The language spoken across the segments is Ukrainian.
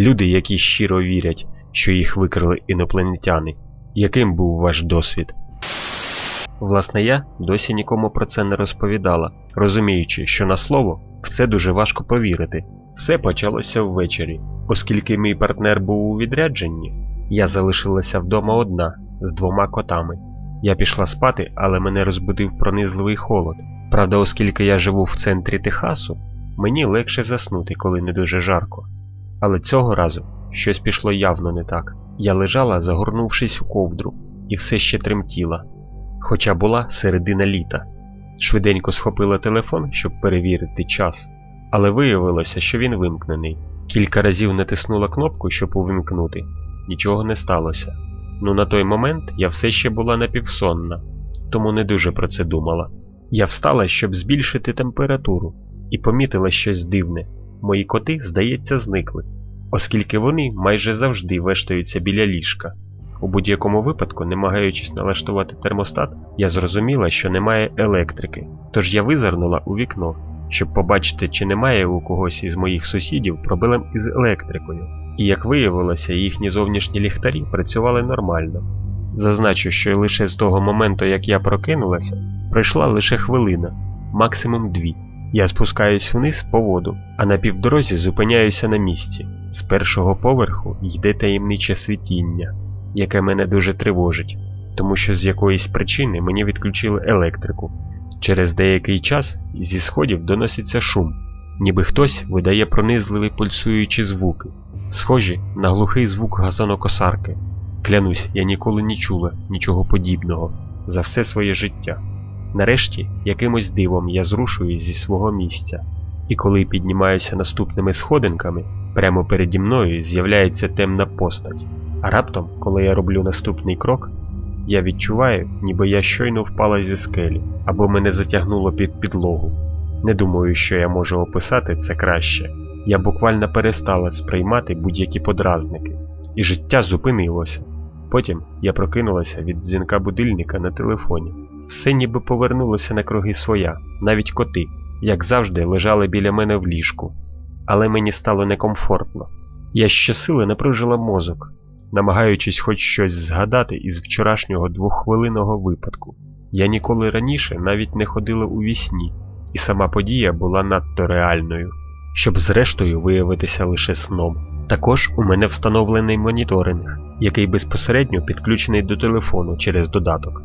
люди, які щиро вірять, що їх викрили інопланетяни. Яким був ваш досвід? Власне, я досі нікому про це не розповідала, розуміючи, що на слово в це дуже важко повірити. Все почалося ввечері, оскільки мій партнер був у відрядженні, я залишилася вдома одна з двома котами. Я пішла спати, але мене розбудив пронизливий холод. Правда, оскільки я живу в центрі Техасу, мені легше заснути, коли не дуже жарко. Але цього разу щось пішло явно не так. Я лежала, загорнувшись у ковдру, і все ще тремтіла. Хоча була середина літа. Швиденько схопила телефон, щоб перевірити час, але виявилося, що він вимкнений. Кілька разів натиснула кнопку, щоб увімкнути. Нічого не сталося. Ну на той момент я все ще була напівсонна, тому не дуже про це думала. Я встала, щоб збільшити температуру, і помітила щось дивне. Мої коти, здається, зникли, оскільки вони майже завжди вештаються біля ліжка. У будь-якому випадку, намагаючись налаштувати термостат, я зрозуміла, що немає електрики, тож я визирнула у вікно, щоб побачити, чи немає у когось із моїх сусідів проблем із електрикою. І як виявилося, їхні зовнішні ліхтарі працювали нормально. Зазначу, що лише з того моменту, як я прокинулася, пройшла лише хвилина, максимум дві. Я спускаюсь вниз по воду, а на півдорозі зупиняюся на місці. З першого поверху йде таємниче світіння, яке мене дуже тривожить, тому що з якоїсь причини мені відключили електрику. Через деякий час зі сходів доноситься шум, ніби хтось видає пронизливі пульсуючі звуки, схожі на глухий звук газонокосарки. Клянусь, я ніколи не чула нічого подібного за все своє життя. Нарешті, якимось дивом я зрушую зі свого місця, і коли піднімаюся наступними сходинками, прямо переді мною з'являється темна постать. А раптом, коли я роблю наступний крок, я відчуваю, ніби я щойно впала зі скелі або мене затягнуло під підлогу. Не думаю, що я можу описати це краще. Я буквально перестала сприймати будь-які подразники, і життя зупинилося. Потім я прокинулася від дзвінка будильника на телефоні. Все ніби повернулося на круги своя, навіть коти, як завжди, лежали біля мене в ліжку. Але мені стало некомфортно. Я щосили напружила мозок, намагаючись хоч щось згадати із вчорашнього двоххвилинного випадку. Я ніколи раніше навіть не ходила у вісні, і сама подія була надто реальною, щоб зрештою виявитися лише сном. Також у мене встановлений моніторинг, який безпосередньо підключений до телефону через додаток.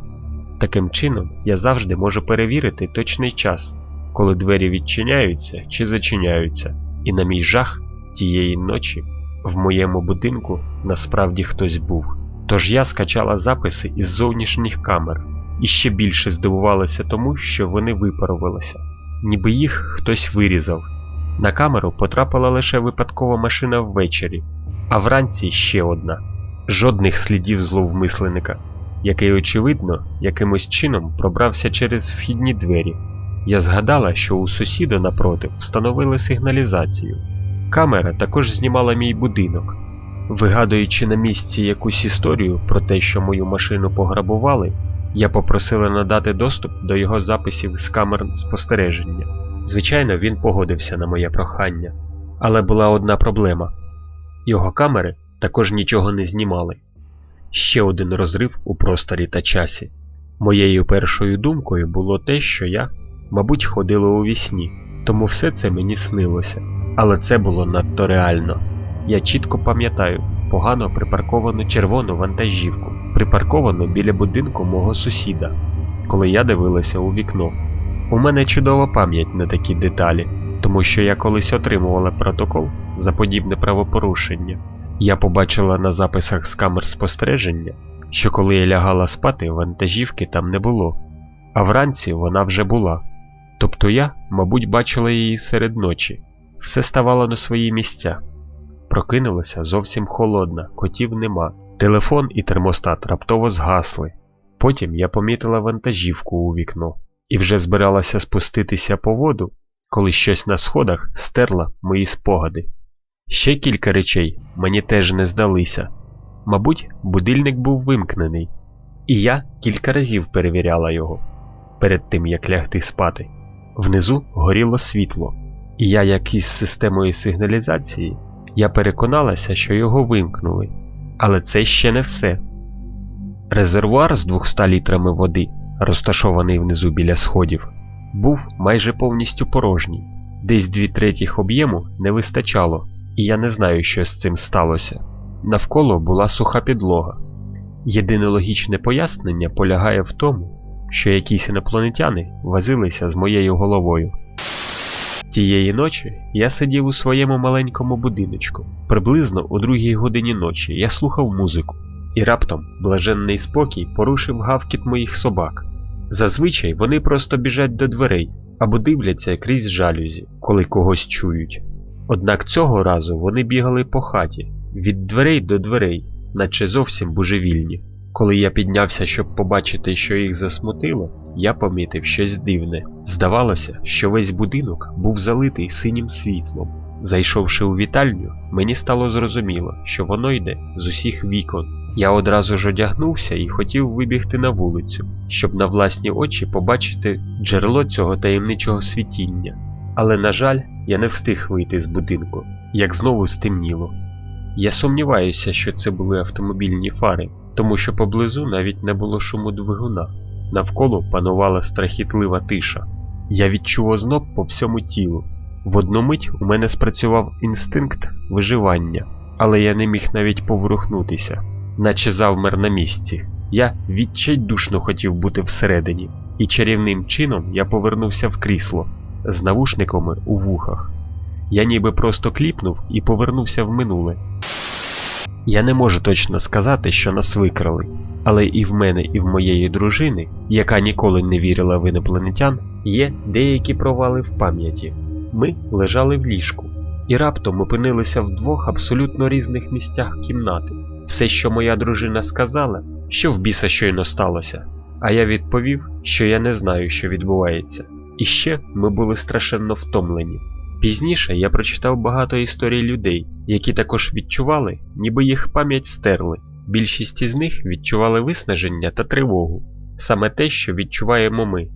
Таким чином, я завжди можу перевірити точний час, коли двері відчиняються чи зачиняються, і на мій жах тієї ночі в моєму будинку насправді хтось був. Тож я скачала записи із зовнішніх камер і ще більше здивувалася тому, що вони випарувалися, ніби їх хтось вирізав. На камеру потрапила лише випадкова машина ввечері, а вранці ще одна. Жодних слідів зловмисленика, який, очевидно, якимось чином пробрався через вхідні двері. Я згадала, що у сусіда напроти встановили сигналізацію. Камера також знімала мій будинок. Вигадуючи на місці якусь історію про те, що мою машину пограбували, я попросила надати доступ до його записів з камер спостереження. Звичайно, він погодився на моє прохання, але була одна проблема: його камери також нічого не знімали. Ще один розрив у просторі та часі. Моєю першою думкою було те, що я, мабуть, ходила у вісні, тому все це мені снилося. Але це було надто реально. Я чітко пам'ятаю погано припарковану червону вантажівку, припарковану біля будинку мого сусіда, коли я дивилася у вікно. У мене чудова пам'ять на такі деталі, тому що я колись отримувала протокол за подібне правопорушення. Я побачила на записах з камер спостереження, що коли я лягала спати, вантажівки там не було, а вранці вона вже була. Тобто я, мабуть, бачила її серед ночі. Все ставало на свої місця. Прокинулася зовсім холодна, котів нема. Телефон і термостат раптово згасли. Потім я помітила вантажівку у вікно і вже збиралася спуститися по воду, коли щось на сходах стерла мої спогади. Ще кілька речей мені теж не здалися. Мабуть, будильник був вимкнений, і я кілька разів перевіряла його перед тим як лягти спати. Внизу горіло світло, і я, як із системою сигналізації, Я переконалася, що його вимкнули. Але це ще не все. Резервуар з 200 літрами води, розташований внизу біля сходів, був майже повністю порожній. Десь дві третіх об'єму не вистачало, і я не знаю, що з цим сталося. Навколо була суха підлога. Єдине логічне пояснення полягає в тому, що якісь інопланетяни возилися з моєю головою. Тієї ночі я сидів у своєму маленькому будиночку. Приблизно о другій годині ночі я слухав музику, і раптом блаженний спокій порушив гавкіт моїх собак. Зазвичай вони просто біжать до дверей або дивляться крізь жалюзі, коли когось чують. Однак цього разу вони бігали по хаті від дверей до дверей, наче зовсім божевільні. Коли я піднявся, щоб побачити, що їх засмутило, я помітив щось дивне. Здавалося, що весь будинок був залитий синім світлом. Зайшовши у вітальню, мені стало зрозуміло, що воно йде з усіх вікон. Я одразу ж одягнувся і хотів вибігти на вулицю, щоб на власні очі побачити джерело цього таємничого світіння. Але, на жаль, я не встиг вийти з будинку, як знову стемніло. Я сумніваюся, що це були автомобільні фари, тому що поблизу навіть не було шуму двигуна. Навколо панувала страхітлива тиша. Я відчув озноб по всьому тілу. В одну мить у мене спрацював інстинкт виживання, але я не міг навіть поворухнутися, наче завмер на місці. Я відчайдушно хотів бути всередині, і чарівним чином я повернувся в крісло з навушниками у вухах. Я ніби просто кліпнув і повернувся в минуле. Я не можу точно сказати, що нас викрали, але і в мене, і в моєї дружини, яка ніколи не вірила в інопланетян, є деякі провали в пам'яті. Ми лежали в ліжку, і раптом опинилися в двох абсолютно різних місцях кімнати. Все, що моя дружина сказала, що в біса щойно сталося. А я відповів, що я не знаю, що відбувається. І ще ми були страшенно втомлені. Пізніше я прочитав багато історій людей, які також відчували, ніби їх пам'ять стерли. Більшість із них відчували виснаження та тривогу, саме те, що відчуваємо ми.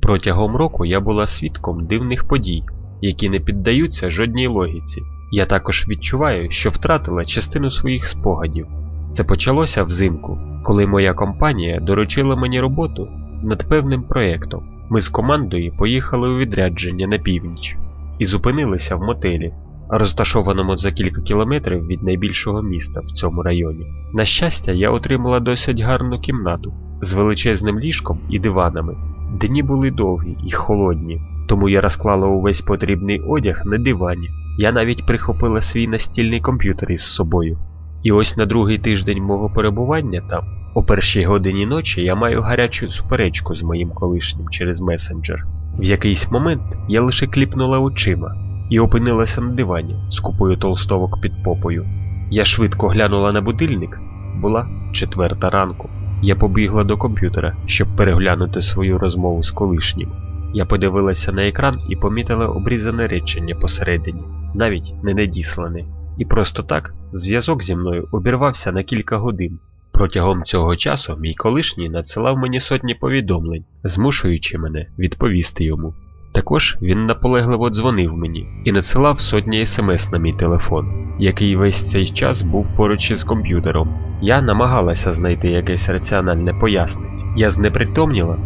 Протягом року я була свідком дивних подій, які не піддаються жодній логіці. Я також відчуваю, що втратила частину своїх спогадів. Це почалося взимку, коли моя компанія доручила мені роботу над певним проєктом. Ми з командою поїхали у відрядження на північ і зупинилися в мотелі, розташованому за кілька кілометрів від найбільшого міста в цьому районі. На щастя, я отримала досить гарну кімнату з величезним ліжком і диванами. Дні були довгі і холодні, тому я розклала увесь потрібний одяг на дивані. Я навіть прихопила свій настільний комп'ютер із собою. І ось на другий тиждень мого перебування там, о першій годині ночі, я маю гарячу суперечку з моїм колишнім через месенджер. В якийсь момент я лише кліпнула очима і опинилася на дивані з купою толстовок під попою. Я швидко глянула на будильник, була четверта ранку. Я побігла до комп'ютера, щоб переглянути свою розмову з колишнім. Я подивилася на екран і помітила обрізане речення посередині, навіть не надіслане. І просто так зв'язок зі мною обірвався на кілька годин. Протягом цього часу мій колишній надсилав мені сотні повідомлень, змушуючи мене відповісти йому. Також він наполегливо дзвонив мені і надсилав сотні смс на мій телефон, який весь цей час був поруч із комп'ютером. Я намагалася знайти якесь раціональне пояснення. Я знепритомніла?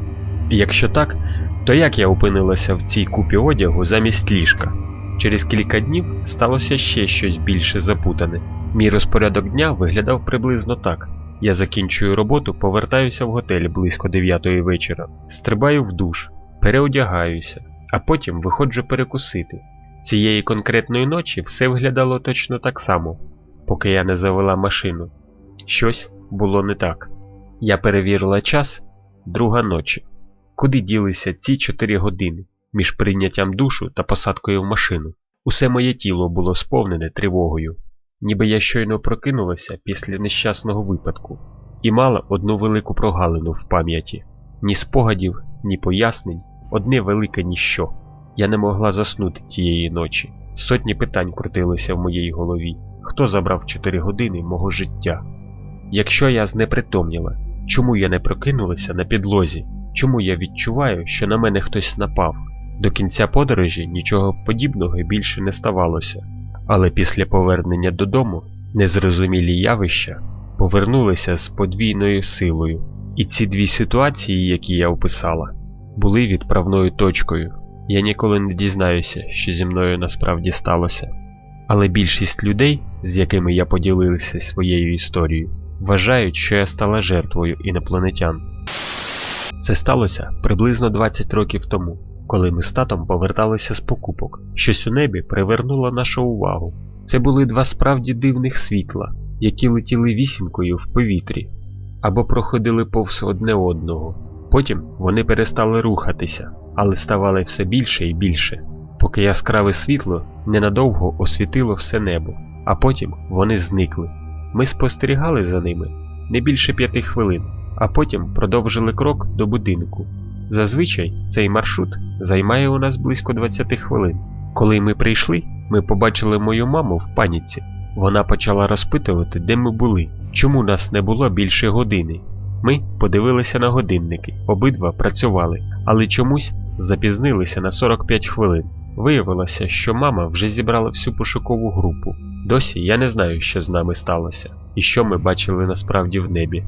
Якщо так, то як я опинилася в цій купі одягу замість ліжка? Через кілька днів сталося ще щось більше запутане. Мій розпорядок дня виглядав приблизно так. Я закінчую роботу, повертаюся в готель близько 9 вечора, стрибаю в душ, переодягаюся, а потім виходжу перекусити. Цієї конкретної ночі все виглядало точно так само, поки я не завела машину. Щось було не так. Я перевірила час друга ночі. Куди ділися ці 4 години між прийняттям душу та посадкою в машину? Усе моє тіло було сповнене тривогою ніби я щойно прокинулася після нещасного випадку і мала одну велику прогалину в пам'яті ні спогадів, ні пояснень, одне велике ніщо. Я не могла заснути тієї ночі. Сотні питань крутилися в моїй голові. Хто забрав 4 години мого життя? Якщо я знепритомніла, чому я не прокинулася на підлозі? Чому я відчуваю, що на мене хтось напав? До кінця подорожі нічого подібного більше не ставалося. Але після повернення додому незрозумілі явища повернулися з подвійною силою. І ці дві ситуації, які я описала, були відправною точкою. Я ніколи не дізнаюся, що зі мною насправді сталося. Але більшість людей, з якими я поділився своєю історією, вважають, що я стала жертвою інопланетян. Це сталося приблизно 20 років тому, коли ми з татом поверталися з покупок. Щось у небі привернуло нашу увагу. Це були два справді дивних світла, які летіли вісімкою в повітрі або проходили повз одне одного. Потім вони перестали рухатися, але ставали все більше і більше, поки яскраве світло ненадовго освітило все небо, а потім вони зникли. Ми спостерігали за ними не більше п'яти хвилин, а потім продовжили крок до будинку. Зазвичай цей маршрут займає у нас близько 20 хвилин. Коли ми прийшли, ми побачили мою маму в паніці. Вона почала розпитувати, де ми були, чому нас не було більше години. Ми подивилися на годинники, обидва працювали, але чомусь запізнилися на 45 хвилин. Виявилося, що мама вже зібрала всю пошукову групу. Досі я не знаю, що з нами сталося і що ми бачили насправді в небі.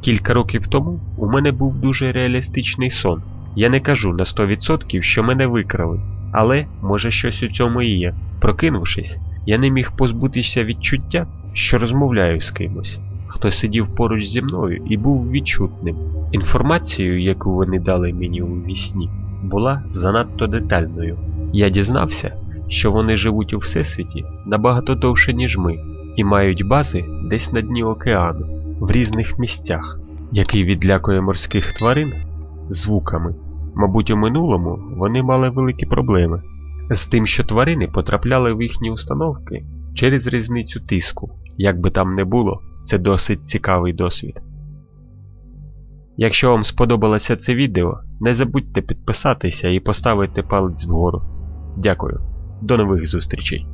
Кілька років тому у мене був дуже реалістичний сон. Я не кажу на 100%, що мене викрали, але може щось у цьому і є. Прокинувшись, я не міг позбутися відчуття, що розмовляю з кимось. Хто сидів поруч зі мною і був відчутним. Інформацією, яку вони дали мені у вісні, була занадто детальною. Я дізнався, що вони живуть у всесвіті набагато довше, ніж ми, і мають бази десь на дні океану, в різних місцях, який відлякує морських тварин звуками. Мабуть, у минулому вони мали великі проблеми з тим, що тварини потрапляли в їхні установки через різницю тиску. Як би там не було, це досить цікавий досвід. Якщо вам сподобалося це відео, не забудьте підписатися і поставити палець вгору. Дякую. До нових зустрічей!